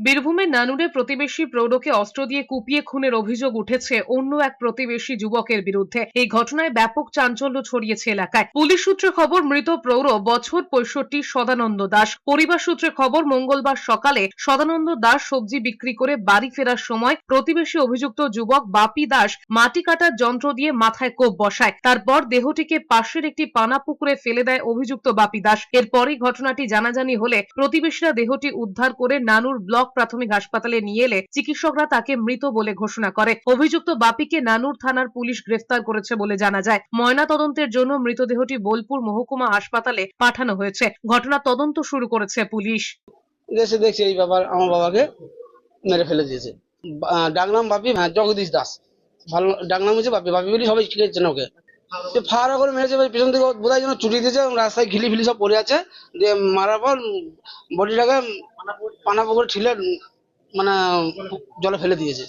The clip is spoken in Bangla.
বীরভূমের নানুরে প্রতিবেশী প্রৌঢ়কে অস্ত্র দিয়ে কুপিয়ে খুনের অভিযোগ উঠেছে অন্য এক প্রতিবেশী যুবকের বিরুদ্ধে। এই ঘটনায় ব্যাপক চাঞ্চল্য ছড়িয়েছে এলাকায়। পুলিশ সূত্রে খবর, মৃত প্রৌঢ় বছর পঁয়ষট্টি সদানন্দ দাস। পরিবার সূত্রে খবর, মঙ্গলবার সকালে সদানন্দ দাস সবজি বিক্রি করে বাড়ি ফেরার সময় প্রতিবেশী অভিযুক্ত যুবক বাপি দাস মাটি কাটার যন্ত্র দিয়ে মাথায় কোপ বসায়। তারপর দেহটিকে পাশের একটি পানা পুকুরে ফেলে দেয় অভিযুক্ত বাপি দাস। এরপরই ঘটনাটি জানাজানি হলে প্রতিবেশীরা দেহটি উদ্ধার করে নানুর ব্লক প্রাথমিক হাসপাতালে নিয়ে এলে চিকিৎসকরা তাকে মৃত বলে ঘোষণা করে। অভিযুক্ত বাপিকে নানুর থানার পুলিশ গ্রেফতার করেছে বলে জানা যায়। ময়না তদন্তের জন্য মৃতদেহটি বোলপুর মহকুমা হাসপাতালে পাঠানো হয়েছে। ঘটনা তদন্ত শুরু করেছে পুলিশ। দেশে এই ব্যাপার আমার বাবাকে মেরে ফেলে দিয়েছে। বাপি হ্যাঁ জগদীশ দাস। ভালো ডাকনাম হচ্ছে বাপি। বাপি বলি সবাই ফাড়া করে মেরেছে, এবার পেছন থেকে বোধহয় যেন চুটি দিয়েছে, রাস্তায় ঘিলি ফিলি সব পড়ে আছে। দিয়ে মারার পর বডিটাকে পানা পুকুর ঠিলে মানে জলে ফেলে দিয়েছে।